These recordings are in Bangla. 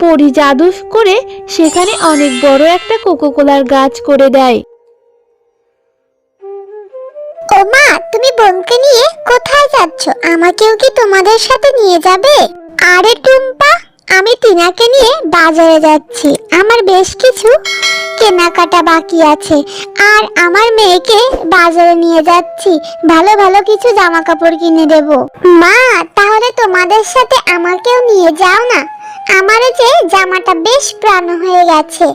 পরি জাদু করে সেখানে অনেক বড় একটা কোকোকোলার গাছ করে দেয়। ও মা তুমি বোনকে নিয়ে কোথায় যাচ্ছ? আমাকেও কি তোমাদের সাথে নিয়ে যাবে? আরে টুম্পা, আমি টিনাকে নিয়ে বাজারে যাচ্ছি। আমার বেশ কিছু কেনাকাটা বাকি আছে। আর আমার মেয়েকে বাজারে নিয়ে যাচ্ছি। ভালো ভালো কিছু জামা কাপড় কিনে দেব। মা, তাহলে তোমাদের সাথে আমাকেও নিয়ে যাও না? আমারও যে জামাটা বেশ প্রাণ হয়ে গেছে,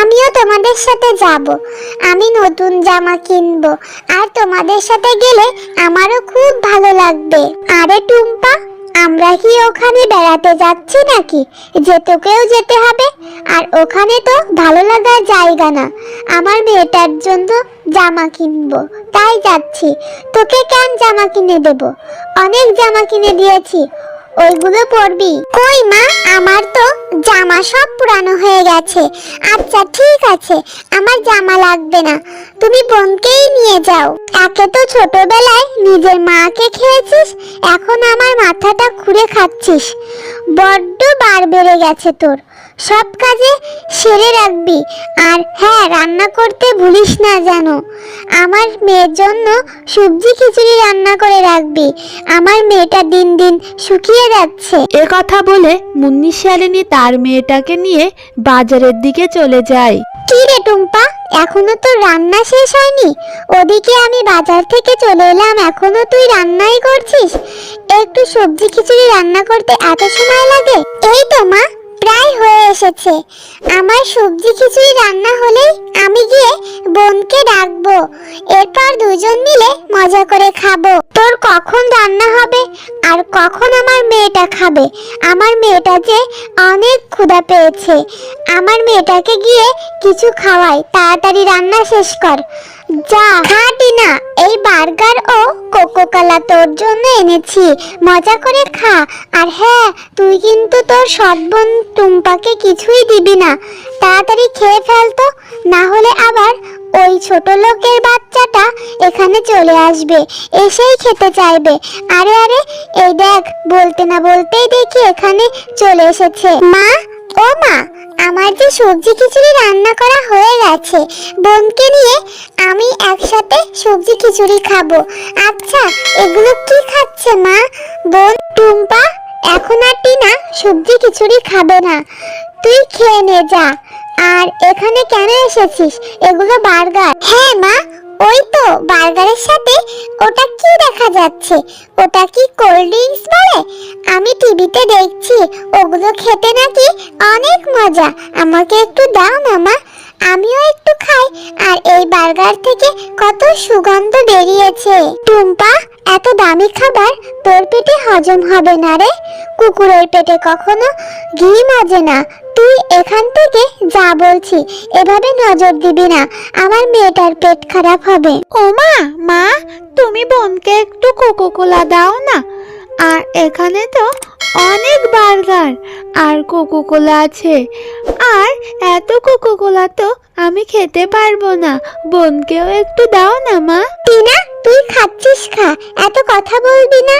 আমিও তোমাদের সাথে যাব। আমি নতুন জামা কিনবো, আর তোমাদের সাথে গেলে আমারও খুব ভালো লাগবে। আরে টুম্পা, আমরা কি ওখানে বেড়াতে যাচ্ছি নাকি? যে তোকেও যেতে হবে, আর ওখানে তো ভালো লাগার জায়গা না। আমার মেয়েটার জন্য জামা কিনবো, তাই যাচ্ছি। তোকে কেন জামা কিনে দেব? অনেক জামা কিনে দিয়েছি। ওইগুলো পরবি। কই মা? আমার তো জামা সব পুরানো হয়ে গেছে। আচ্ছা ঠিক আছে। আমার জামা লাগবে না। তুমি বোনকেই নিয়ে যাও। তাকে তো ছোটবেলায় নিজের মাকে খেয়েছিস, এখন আমার মাথাটা খুঁড়ে খাচ্ছিস। বড্ড বার বেড়ে গেছে তোর। সব কাজে সেরে রাখবি। আর হ্যাঁ রান্না করতে ভুলিস না যেন। আমার মেয়ের জন্য সবজি খিচুড়ি রান্না করে রাখবি। আমার মেয়েটা দিন দিন শুকিয়ে যাচ্ছে। এ কথা বলে মুন্নি শিয়ালিনী তার মেয়েটাকে নিয়ে বাজারের দিকে চলে যায়। কি রে টুম্পা এখনও তো রান্না শেষ হয়নি? ওদিকে আমি বাজার থেকে চলে এলাম এখনও তুই রান্নাই করছিস? একটু সবজি খিচুড়ি রান্না করতে এত সময় লাগে? এই তো মা। প্রায় হয়ে এসেছে। আমার সবজি খিচুড়ি রান্না হলেই আমি গিয়ে বোনকে ডাকবো। এরপর দুজন মিলে মজা করে খাব। তোর কখন রান্না হবে আর কখন আমার মেয়েটা খাবে? আমার মেয়েটা যে অনেক ক্ষুধা পেয়েছে। আমার মেয়েটাকে গিয়ে কিছু খাওয়াই, তাড়াতাড়ি রান্না শেষ কর। যা। খাটি না এই বার্গার ও কোকো কোলা তোর জন্য এনেছি। মজা করে খা। আর হ্যাঁ তুই কিন্তু তোর সৎ বোন টুম্পাকে কিছুই দিবি না। তাড়াতাড়ি খেয়ে ফেলতো না হলে আবার ওই ছোট লোকের বাচ্চাটা এখানে চলে আসবে, এসেই খেতে চাইবে। আরে আরে, এই দেখ, বলতে না বলতেই দেখি এখানে চলে এসেছে। মা, ও মা, আমার যে সবজি খিচুড়ি রান্না করা হয়ে গেছে, বোনকে নিয়ে আমি একসাথে সবজি খিচুড়ি খাব। আচ্ছা এগুলো কি খাচ্ছে মা? বোন, টুম্পা, এখন আর সবজি খিচুড়ি খাবে না। তুই খেয়ে নে যা। আর এখানে কেন এসেছিস? এগুলো বার্গার। হ্যাঁ মা, ওই তো, বার্গারের সাথে ওটা কি দেখা যাচ্ছে? ওটা কি কোল্ড ড্রিঙ্কস বলে? আমি টিভিতে দেখছি, ওগুলো খেতে নাকি অনেক মজা। আমাকে একটু দাও না মা। আমিও একটু খাই আর এই বার্গার থেকে কত সুগন্ধ বেরিয়েছে। টুম্পা, এত দামি খাবার, তোর পেটে হজম হবে না রে। কুকুরের পেটে কখনো ঘি মাজে না। তুই এখান থেকে যা বলছি, এভাবে নজর দিবি না। আমার মেয়েটার পেট খারাপ হবে। ও মা মা, তুমি বোনকে একটু কোকো কোলা দাও না। আর এখানে তো অনেক বার্গার। আর কোকো কোলা আছে। আর এত কোকো কোলা তো আমি খেতে পারব না। বোনকেও একটু দাও না, মা। টিনা, তুই খাচ্ছিস খা। এত কথা বলবি না,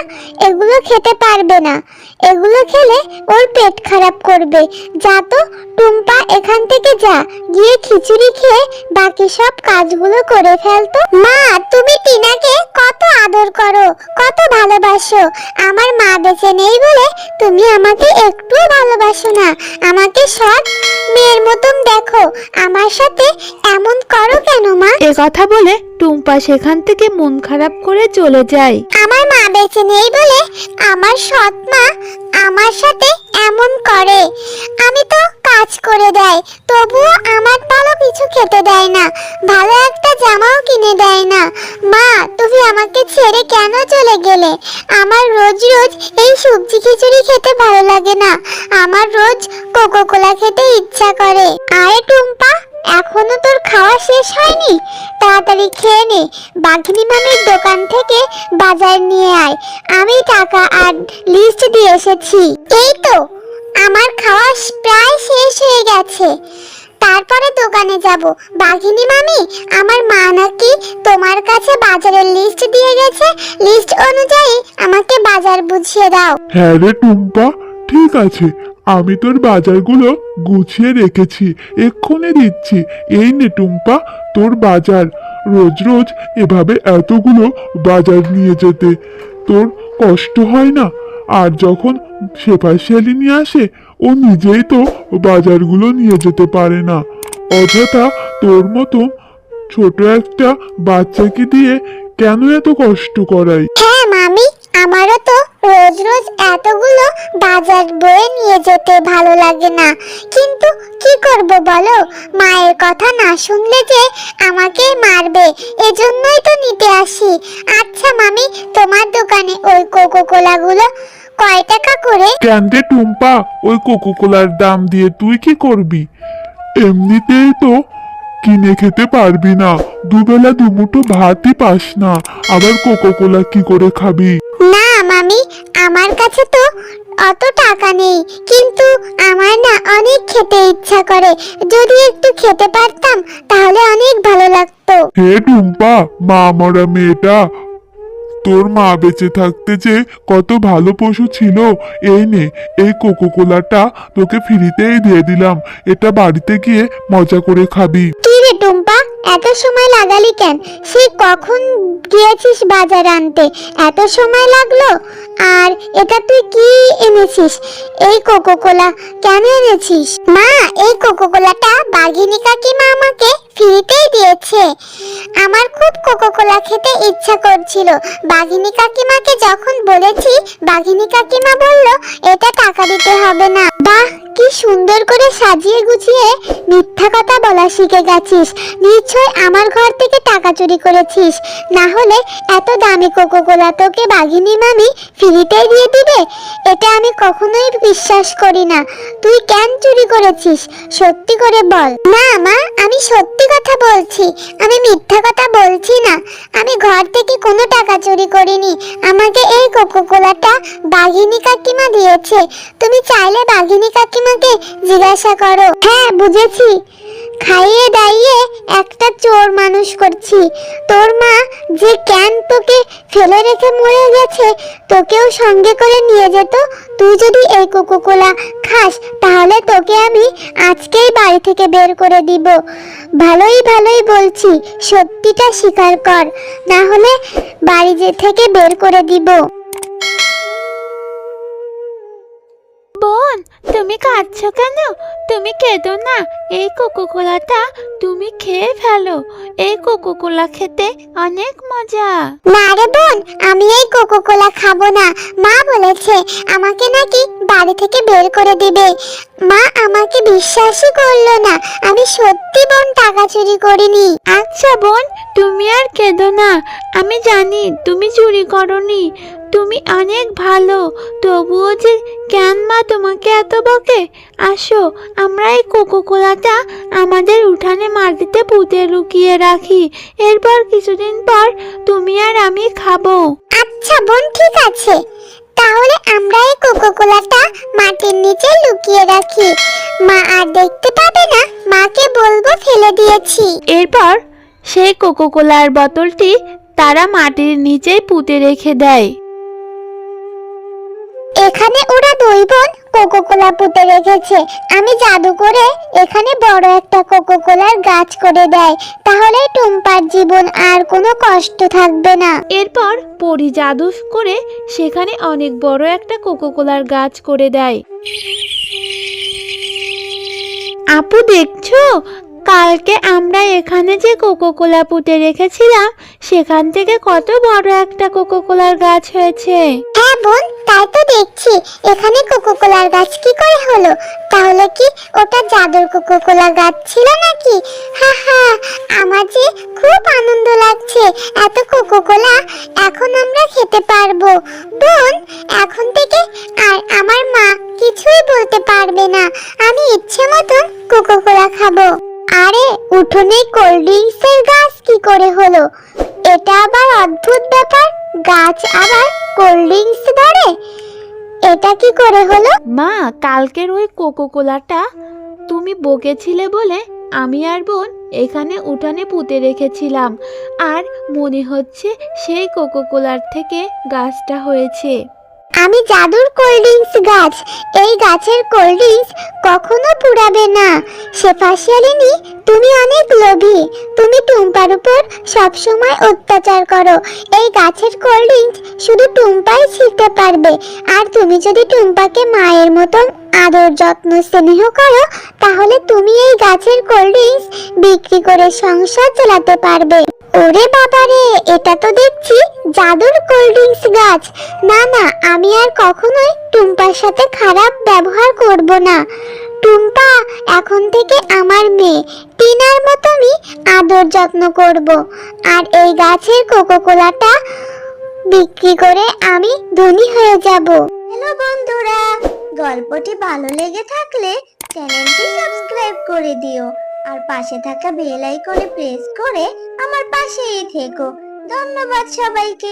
এগুলো খেতে পারবে না। এগুলো খেলে ওর পেট খারাপ করবে। যা তো, টুম্পা এখান থেকে যা, গিয়ে খিচুড়ি খেয়ে বাকি সব কাজগুলো করে ফেলতো মা, তুমি টিনাকে কত আদর করো, কত ভালোবাসো। আমার মা বেঁচে নেই বলে তুমি আমাকে একটুও ভালোবাসো না। আমাকে সৎ মেয়ের মতন দেখো। আমার সাথে এমন করো কেন মা? এ কথা বলে টুম্পা সেখান থেকে মন খারাপ করে চলে যায়। আমার মা বেঁচে নেই বলে আমার সৎ মা আমার সাথে এমন করে। আমি তো কাজ করে দেয় তবুও আমার ভালো কিছু খেতে দেয় না ভালো একটা জামাও কিনে দেয় না। মা তুমি আমাকে ছেড়ে কেন চলে গেলে? আমার রোজ রোজ এই সবজি খিচুড়ি খেতে ভালো লাগে না। আমার রোজ কোকো কোলা খেতে ইচ্ছা করে। আরে টুম্পা এখনও তোর খাওয়া শেষ হয়নি? তাড়াতাড়ি খেয়ে নে। বাঘিনী মামির দোকান থেকে বাজার নিয়ে আয়। আমি টাকা আর লিস্ট দিয়ে এসেছি। এই তো, আমার খাওয়া প্রায় শেষ হয়ে গেছে। তারপরে দোকানে যাব। বাঘিনী মামি, আমার মা নাকি তোমার কাছে বাজারের লিস্ট দিয়ে গেছে। লিস্ট অনুযায়ী আমাকে বাজার বুঝিয়ে দাও। হ্যাঁ রে টুম্পা, ঠিক আছে। আমি তোর বাজারগুলো গুছিয়ে রেখেছি, এক্ষুনি দিচ্ছি। এই নে টুম্পা, তোর বাজার। রোজ রোজ এভাবে এতগুলো বাজার নিয়ে যেতে। তোর কষ্ট হয় না? আর যখন সেপাই শিয়ালি নিয়ে আসে, ও নিজেই তো বাজারগুলো নিয়ে যেতে পারে না। অযথা তোর মতো ছোট একটা বাচ্চাকে দিয়ে কেন এত কষ্ট করাই? হ্যাঁ মামি। আমারও তো রোজ রোজ এতগুলো বাজার বয়ে নিয়ে যেতে ভালো লাগে না। কিন্তু কি করব বলো? মায়ের কথা না শুনলে যে আমাকে মারবে, এজন্যই তো নিতে আসি। আচ্ছা মামি, তোমার দোকানে ওই কোকো কোলাগুলো কয় টাকা করে? ক্যান্ডে টুম্পা, ওই কোকো কোলার দাম দিয়ে তুই কি করবি? এমনিতেই তো কিনে খেতে পারবি না। দুবেলা দুমুঠো ভাতই পাস না। আবার কোকো কোলা কি করে খাবি? না মামি আমার কাছে তো অত টাকা নেই কিন্তু আমার না অনেক খেতে ইচ্ছা করে। যদি একটু খেতে পারতাম তাহলে অনেক ভালো লাগতো। হে টুম্পা মা মরা মেয়েটা তোর মা বেঁচে থাকতে যে কত ভালো পশু ছিল এই নে এই কোকো কোলাটা তোকে ফ্রিতেই দিয়ে দিলাম এটা বাড়িতে গিয়ে মজা করে খাবি। কি রে টুম্পা এত সময় লাগালি কেন? সে কখন গিয়েছিস বাজার আনতে? এত সময় লাগল? আর এটা তুই কি এনেছিস? এই কোকো কোলা কেন এনেছিস? মা, এই কোকো কোলাটা বাঘিনী কাকিমা আমাকে ফ্রিতেই দিয়েছে। আমার খুব কোকো কোলা খেতে ইচ্ছা করছিল। বাঘিনী কাকিমাকে যখন বলেছি, বাঘিনী কাকিমা বলল, এটা টাকা দিতে হবে না। বাহ, কি সুন্দর করে সাজিয়ে গুছিয়ে মিথ্যা কথা বলা শিখে গেছিস। নিশ্চয় আমার ঘর থেকে টাকা চুরি করেছিস। না হলে এত দামি কোকো কোলা তোকে বাঘিনী মামি ফ্রিতেই দিয়ে দিবে? এটা আমি কখনোই বিশ্বাস করি না। তুই কেন চুরি করেছিস? সত্যি করে বল। না মা, আমি সত্যি কথা বলছি। আমি মিথ্যা কথা বলছি না। আমি ঘর থেকে কোনো টাকা চুরি করিনি। আমাকে এই কোকো কোলাটা বাঘিনী কাকিমা দিয়েছে। তুমি চাইলে বাঘিনী কাকিমাকে জিজ্ঞাসা করো। হ্যাঁ বুঝেছি। খাইয়ে দাইয়ে একটা চোর মানুষ করছি। তোর মা যে ক্যান তোকে ফেলে রেখে মরে গেছে, তোকেও সঙ্গে করে নিয়ে যেত। তুই যদি এই কোকো কোলা খাস, তাহলে তোকে আমি আজকেই বাড়ি থেকে বের করে দিব। ভালোই ভালোই বলছি, সত্যিটা স্বীকার কর। না হলে বাড়ি থেকে বের করে দিব। তুমি কাঁদছো কেন? তুমি কেঁদো না। এই কোকো কোলাটা তুমি খেয়ে ফেলো। এই কোকো কোলা খেতে অনেক মজা। না রে বোন আমি এই কোকো কোলা খাব না। মা বলেছে আমাকে নাকি বাড়ি থেকে বের করে দিবে। মা আমাকে বিশ্বাসই করল না। আমি সত্যি বোন টাকা চুরি করিনি। আচ্ছা বোন তুমি আর কেঁদো না। আমি জানি তুমি চুরি করনি। তুমি অনেক ভালো তবুও যে কেন মা তোমাকে এত বকে? আসো আমরা এই কোকো কোলাটা আমাদের উঠানে মাটিতে পুঁতে লুকিয়ে রাখি। এরপর কিছুদিন পর তুমি আর আমি খাব। আচ্ছা বোন ঠিক আছে। তাহলে আমরা এই কোকো কোলাটা মাটির নিচে লুকিয়ে রাখি। মা আর দেখতে পাবে না মাকে বলব ফেলে দিয়েছি। এরপর সেই কোকো কোলার বোতলটি তারা মাটির নিচেই পুঁতে রেখে দেয়। এখানে ওরা দুই বোন কোকো কোলা পুঁতে রেখেছে। আমি জাদু করে এখানে বড় একটা কোকো কোলার গাছ করে দেয়। তাহলে টুম্পার জীবন আর কোনো কষ্ট থাকবে না। এরপর পরি জাদু করে সেখানে অনেক বড় একটা কোকো কোলার গাছ করে দেয়। আপু দেখছ? কালকে আমরা এখানে যে কোকো কোলা পুঁতে রেখেছিলাম সেখান থেকে কত বড় একটা কোকো কোলার গাছ হয়েছে। হ্যাঁ বোন তো এখানে কোকো কোলার গাছ কি করে হলো? তাহলে কি ওটা জাদুর কোকো কোলা গাছ ছিল নাকি? হা হা, আমার যে খুব আনন্দ লাগছে। এত কোকো কোলা এখন আমরা খেতে পারব। বোন, এখন থেকে আর আমার মা কিছুই বলতে পারবে না। আমি ইচ্ছে মতন কোকো কোলা খাব। আরে, উঠোনে কোল্ড ড্রিঙ্কসের গাছ কি করে হলো? এটা আবার অদ্ভুত ব্যাপার। গাছ আবার কোল্ড ড্রিঙ্কস ধরে? এটা কি করে হলো? মা কালকের ওই কোকো কোলাটা তুমি বকেছিলে বলে আমি আর বোন এখানে উঠানে পুঁতে রেখেছিলাম। আর মনে হচ্ছে সেই কোকো কোলার থেকে গাছটা হয়েছে। আমি জাদুর কোল্ড ড্রিঙ্কস গাছ। এই গাছের কোল্ড ড্রিঙ্কস কখনো পুরাবে না। শেফাশিয়ালিনী তুমি অনেক লোভী। তুমি টুম্পার উপর সবসময় অত্যাচার করো। এই গাছের কোল্ড ড্রিঙ্কস শুধু টুম্পাই ছিঁড়তে পারবে। আর তুমি যদি টুম্পাকে মায়ের মতন আদর, যত্ন, স্নেহ করো, তাহলে তুমি এই গাছের কোল্ড ড্রিঙ্কস বিক্রি করে সংসার চালাতে পারবে। ওরে বাবারে, এটা তো দেখছি জাদুর কোল্ড ড্রিঙ্কস গাছ। না না, আমি আর কখনোই টুম্পার সাথে খারাপ ব্যবহার করব না। টুম্পা, এখন থেকে আমার মেয়ে। টিনার মতনই আদর যত্ন করব। আর এই গাছের কোকো কোলাটা বিক্রি করে আমি ধনী হয়ে যাব। হ্যালো বন্ধুরা, গল্পটি ভালো লেগে থাকলে চ্যানেলটি সাবস্ক্রাইব করে দিও। আর পাশে থাকা বেল আইকনে প্রেস করে আমার পাশেই থেকো। ধন্যবাদ সবাইকে।